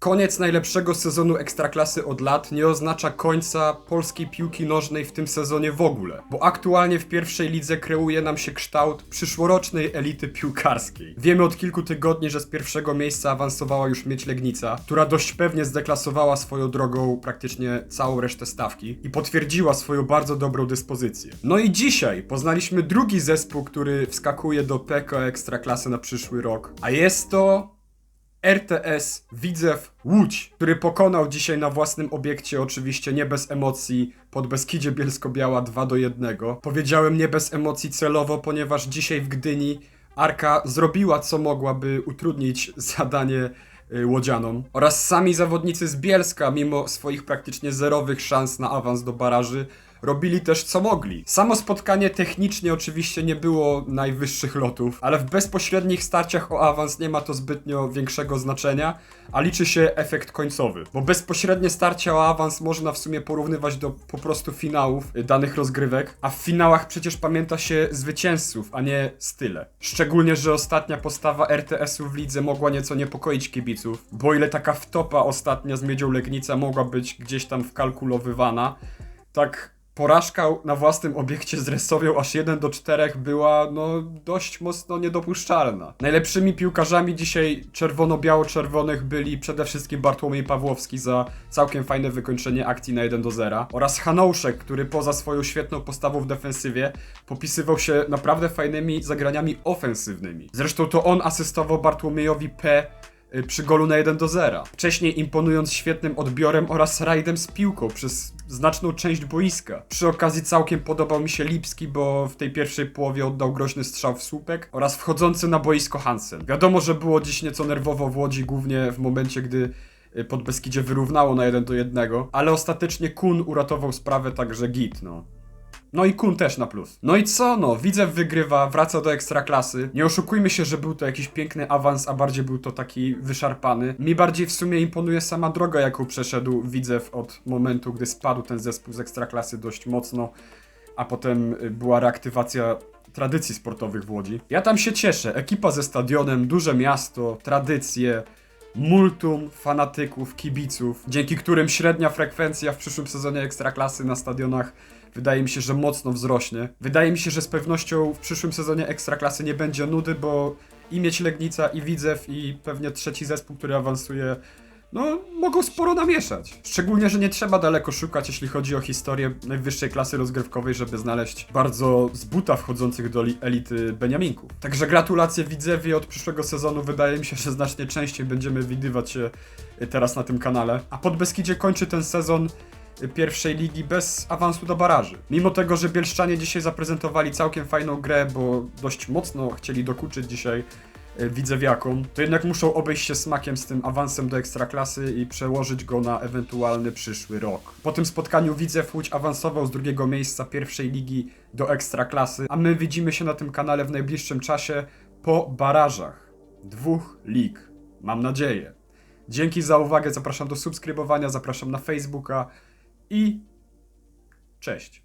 Koniec najlepszego sezonu Ekstraklasy od lat nie oznacza końca polskiej piłki nożnej w tym sezonie w ogóle, bo aktualnie w pierwszej lidze kreuje nam się kształt przyszłorocznej elity piłkarskiej. Wiemy od kilku tygodni, że z pierwszego miejsca awansowała już Mieć Legnica, która dość pewnie zdeklasowała swoją drogą praktycznie całą resztę stawki i potwierdziła swoją bardzo dobrą dyspozycję. No i dzisiaj poznaliśmy drugi zespół, który wskakuje do PKO Ekstraklasy na przyszły rok, a jest to RTS Widzew Łódź, który pokonał dzisiaj na własnym obiekcie, oczywiście nie bez emocji, pod Beskidzie Bielsko-Biała 2 do 1. Powiedziałem nie bez emocji celowo, ponieważ dzisiaj w Gdyni Arka zrobiła co mogła, by utrudnić zadanie y, łodzianom. Oraz sami zawodnicy z Bielska, mimo swoich praktycznie zerowych szans na awans do baraży, robili też co mogli. Samo spotkanie technicznie oczywiście nie było najwyższych lotów, ale w bezpośrednich starciach o awans nie ma to zbytnio większego znaczenia, a liczy się efekt końcowy. Bo bezpośrednie starcia o awans można w sumie porównywać do po prostu finałów y, danych rozgrywek, a w finałach przecież pamięta się zwycięzców, a nie style. Szczególnie, że ostatnia postawa RTS-u w lidze mogła nieco niepokoić kibiców, bo ile taka wtopa ostatnia z Miedzią Legnica mogła być gdzieś tam wkalkulowywana, tak porażka na własnym obiekcie z Resowią aż 1 do 4 była no dość mocno niedopuszczalna. Najlepszymi piłkarzami dzisiaj czerwono-biało-czerwonych byli przede wszystkim Bartłomiej Pawłowski za całkiem fajne wykończenie akcji na 1 do 0 oraz Hanouszek, który poza swoją świetną postawą w defensywie popisywał się naprawdę fajnymi zagraniami ofensywnymi. Zresztą to on asystował Bartłomiejowi P przy golu na 1 do 0. Wcześniej imponując świetnym odbiorem oraz rajdem z piłką przez znaczną część boiska. Przy okazji całkiem podobał mi się Lipski, bo w tej pierwszej połowie oddał groźny strzał w słupek oraz wchodzący na boisko Hansen. Wiadomo, że było dziś nieco nerwowo w Łodzi, głównie w momencie, gdy y, pod Beskidzie wyrównało na 1 do 1, ale ostatecznie Kun uratował sprawę także git, no. No i Kun też na plus. No i co no, Widzew wygrywa, wraca do ekstraklasy. Nie oszukujmy się, że był to jakiś piękny awans, a bardziej był to taki wyszarpany. Mi bardziej w sumie imponuje sama droga, jaką przeszedł Widzew od momentu, gdy spadł ten zespół z ekstraklasy dość mocno, a potem y, była reaktywacja tradycji sportowych w Łodzi. Ja tam się cieszę. Ekipa ze stadionem, duże miasto, tradycje, multum fanatyków, kibiców, dzięki którym średnia frekwencja w przyszłym sezonie Ekstraklasy na stadionach wydaje mi się, że mocno wzrośnie. Wydaje mi się, że z pewnością w przyszłym sezonie Ekstraklasy nie będzie nudy, bo i Mieć Legnica, i Widzew, i pewnie trzeci zespół, który awansuje, no, mogą sporo namieszać. Szczególnie, że nie trzeba daleko szukać, jeśli chodzi o historię najwyższej klasy rozgrywkowej, żeby znaleźć bardzo z buta wchodzących do li- elity Beniaminków. Także gratulacje Widzewie od przyszłego sezonu. Wydaje mi się, że znacznie częściej będziemy widywać się teraz na tym kanale. A Podbeskidzie kończy ten sezon pierwszej ligi bez awansu do baraży. Mimo tego, że Bielszczanie dzisiaj zaprezentowali całkiem fajną grę, bo dość mocno chcieli dokuczyć dzisiaj y, widzewiakom, to jednak muszą obejść się smakiem z tym awansem do ekstraklasy i przełożyć go na ewentualny przyszły rok. Po tym spotkaniu Widzew Łódź awansował z drugiego miejsca pierwszej ligi do ekstraklasy, a my widzimy się na tym kanale w najbliższym czasie po barażach dwóch lig. Mam nadzieję. Dzięki za uwagę, zapraszam do subskrybowania, zapraszam na Facebooka i cześć.